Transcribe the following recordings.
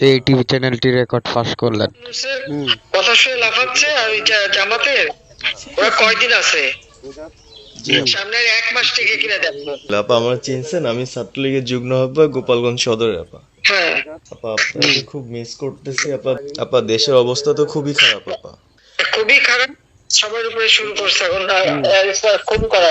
এই টিভি চ্যানেলটি রেকর্ড ফাঁস করলেন। কথা শুনে লাফাচ্ছে আর ওই জা- জামাতের? ওরা কয়দিন আছে? সামনের এক মাস থেকে কিনা দেখব আপা আমার চিনছেন আমি ছাত্রলীগের যুগ্ম আহ্বায়ক গোপালগঞ্জ সদরে আপা হ্যাঁ। আপা আপনাকে খুব মিস করতেছি আপা আপা দেশের অবস্থা তো খুবই খারাপ আপা। খুবই খারাপ সবার উপরে শুরু করছে এখন খুন করা।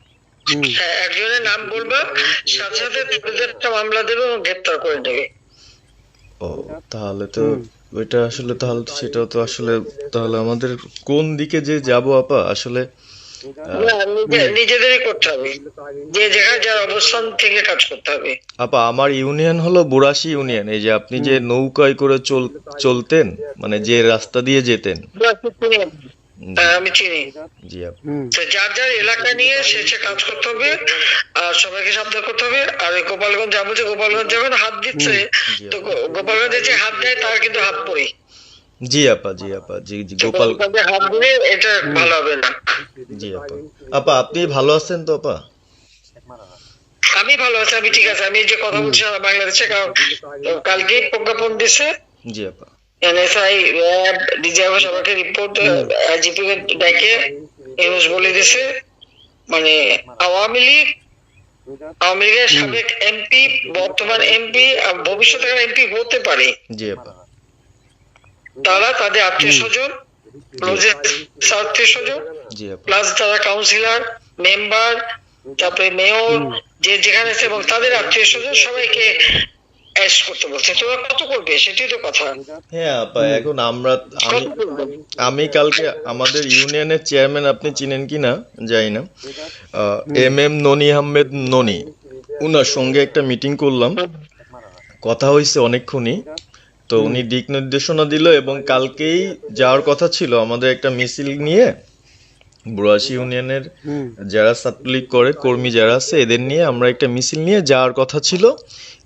একজনের নাম বলবা সাথে সাথে মামলা দেবে এবং গ্রেপ্তার করে ও তাহলে তো ওইটা আসলে তাহলে তো সেটাও তো আসলে তাহলে আমাদের কোন দিকে যে যাব আপা? আসলে নিজেদেরই করতে হবে। যে যার অবস্থান থেকে কাজ করতে হবে। আপা আমার ইউনিয়ন হলো বুড়াশি ইউনিয়ন। এই যে আপনি যে নৌকায় করে চলতেন মানে যে রাস্তা দিয়ে যেতেন। হ্যাঁ, আমি চিনি। জি আপা তো যার যার এলাকা নিয়ে সে সে কাজ করতে হবে আর সবাইকে সাবধান করতে হবে আর গোপালগঞ্জ যাব যে গোপালগঞ্জ যখন হাত দিচ্ছে। তো গোপালগঞ্জে যে হাত দেয় তার কিন্তু হাত পড়ে জি আপা জি আপা জি জি গোপাল হাত দিলে এটা ভালো হবে না। জি আপা। আপা আপনি ভালো আছেন তো আপা? আমি ভালো আছি আমি ঠিক আছে। আমি এই যে কথা বলছি বাংলাদেশে কারণ কালকে প্রজ্ঞাপন দিছে। জি আপা। এনএসআই র্যাব সবাইকে রিপোর্ট কে ডেকে বলে দিছে। মানে আওয়ামী লীগ আওয়ামী লীগের সাবেক এমপি বর্তমান এমপি ভবিষ্যতে এমপি হতে পারে। তারা তাদের আত্মীয় স্বজন আত্মীয় স্বজন প্লাস যারা কাউন্সিলর মেম্বার তারপরে মেয়র যে যেখানে আছে এবং তাদের আত্মীয় স্বজন সবাইকে অ্যাস করতে বলছে। তোমরা কত করবে সেটাই তো কথা। হ্যাঁ আপা এখন আমরা আমি কালকে আমাদের ইউনিয়নের চেয়ারম্যান আপনি চিনেন কি না? জানি না। এম এম ননি আহমেদ ননি। উনার সঙ্গে একটা মিটিং করলাম। কথা হয়েছে অনেকক্ষণই। তো উনি দিক নির্দেশনা দিল এবং কালকেই যাওয়ার কথা ছিল আমাদের একটা মিছিল নিয়ে। বুড়াশি ইউনিয়নের যারা ছাত্রলীগ করে কর্মী যারা আছে এদের নিয়ে আমরা একটা মিছিল নিয়ে যাওয়ার কথা ছিল।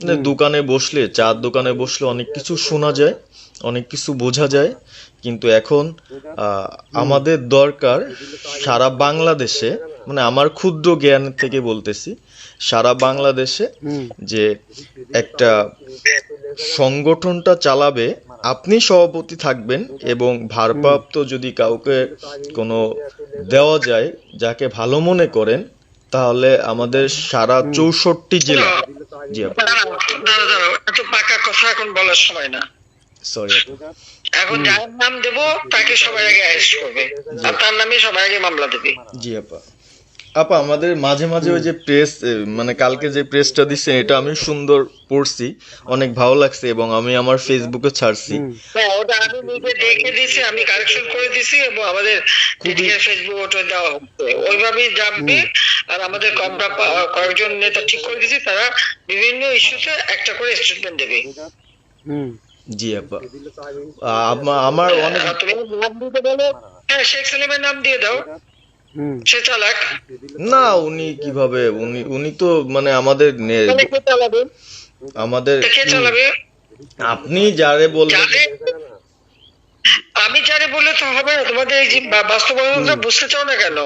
দোকানে বসলে চার দোকানে বসলে অনেক কিছু শোনা যায় অনেক কিছু বোঝা যায়। কিন্তু এখন আমাদের দরকার সারা বাংলাদেশে মানে আমার ক্ষুদ্র জ্ঞান থেকে বলতেছি সারা বাংলাদেশে যে একটা সংগঠনটা চালাবে আপনি সভাপতি থাকবেন এবং ভারপ্রাপ্ত যদি কাউকে কোনো দেওয়া যায় যাকে ভালো মনে করেন তাহলে আমাদের সারা চৌষট্টি জেলা। জি এত পাকা কথা এখন বলার সময় না। সরি এখন যার নাম দেবো তাকে সবাই আগে অ্যারেস্ট করবে। আর তার নামে সবাই আগে মামলা দেবে। জি আপা। আপা আমাদের মাঝে মাঝে ওই যে প্রেস মানে কালকে যে প্রেসটা দিচ্ছে এটা আমি সুন্দর পড়ছি অনেক ভালো লাগছে এবং আমি আমার ফেসবুকে ছাড়ছি। হ্যাঁ ওটা আমি নিজে দেখে দিছি আমি কারেকশন করে দিছি এবং আমাদের এদিকে ফেসবুক ওটা দেওয়া হচ্ছে। ওইভাবেই যাবে আর আমাদের আমরা কয়েকজন নেতা ঠিক করে দিছি তারা বিভিন্ন ইস্যুতে একটা করে স্টেটমেন্ট দেবে। হুম। জি আপা। আমার অনেক দিতে বলো। হ্যাঁ শেখ সেলিমের নাম দিয়ে দাও। সে চালাক না উনি কীভাবে? উনি উনি তো মানে আমাদের নে- তাহলে কে চালাবে? আমাদের আপনি যারে বলবেন। আমি জানি বললে তো হবে না তোমাদের এই যে বাস্তবতা বুঝতে চাও না কেন?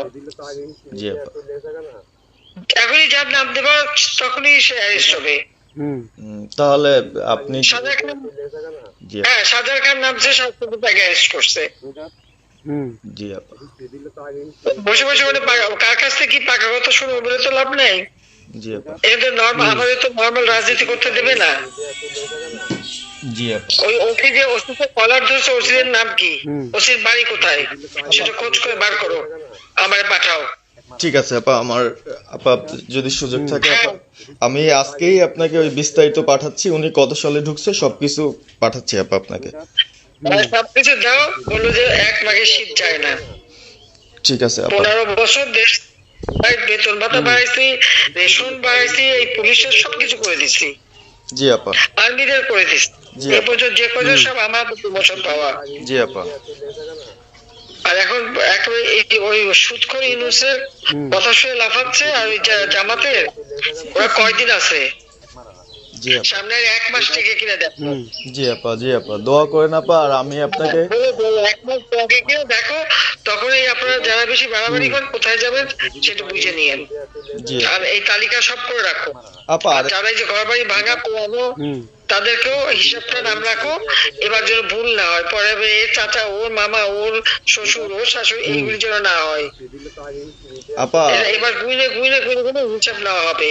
জি এখনই যার নাম দেবা তখনই সে অ্যারেস্ট হবে। তাহলে আপনি সাজার খান হ্যাঁ সাজার খান নামছে তাকে অ্যারেস্ট করছে। জি আপা। বসে বসে মানে কার কাছ থেকে কি পাকা কথা শুনব বলে তো লাভ নাই? জি আপা। এটা নর্মাল আমাদের তো নর্মাল রাজনীতি করতে দেবে না। জি আপা। ওই ওসি যে ওসিতে কলার ধরছে ওসির নাম কি? ওসির বাড়ি কোথায়? সেটা খোঁজ করে বার করো। আমারে পাঠাও। ঠিক আছে আপা আমার আপা যদি সুযোগ থাকে আপা আমি আজকেই আপনাকে ওই বিস্তারিত পাঠাচ্ছি। উনি কত সালে ঢুকছে সবকিছু পাঠাচ্ছি আপা আপনাকে। সবকিছু দাও বলল যে এক মাঘে শীত যায় না। ঠিক আছে পনেরো বছর দেশ বেতন ভাতা বাড়াইছি রেশন বাড়াইছি এই পুলিশের সবকিছু করে দিছি। জি আপা। আর্মিদের করে দিছি। এ পর্যন্ত যে কজন সব আমার প্রমোশন পাওয়া। জি আপা। আর এখন ওই সুৎখর ইউনুসের কথা শুনে লাফাচ্ছে আর ওই জামাতের? ওরা কয়দিন আছে? জি আপা। সামনে আর এক মাস থেকে কিনা দেখ। জি আপা জি আপা। দোয়া করেন আপা আর আমি আপনাকে এক মাস আগে কিনা দেখো তখন এই আপনারা যারা বেশি বাড়াবাড়ি করেন কোথায় যাবেন সেটা বুঝে নিয়েন। জি। আর এই তালিকা সব করে রাখো। আপা আর যারা এই যে ঘর বাড়ি ভাঙা পোড়ানো তাদেরকেও হিসাবটা নাম রাখো। এবার যেন ভুল না হয় পরে এর চাচা ওর মামা ওর শ্বশুর ওর শাশুড়ি এইগুলি যেন না হয়। আপা। এবার গুইনে গুইনে গুইনে গুইনে হিসাব নেওয়া হবে।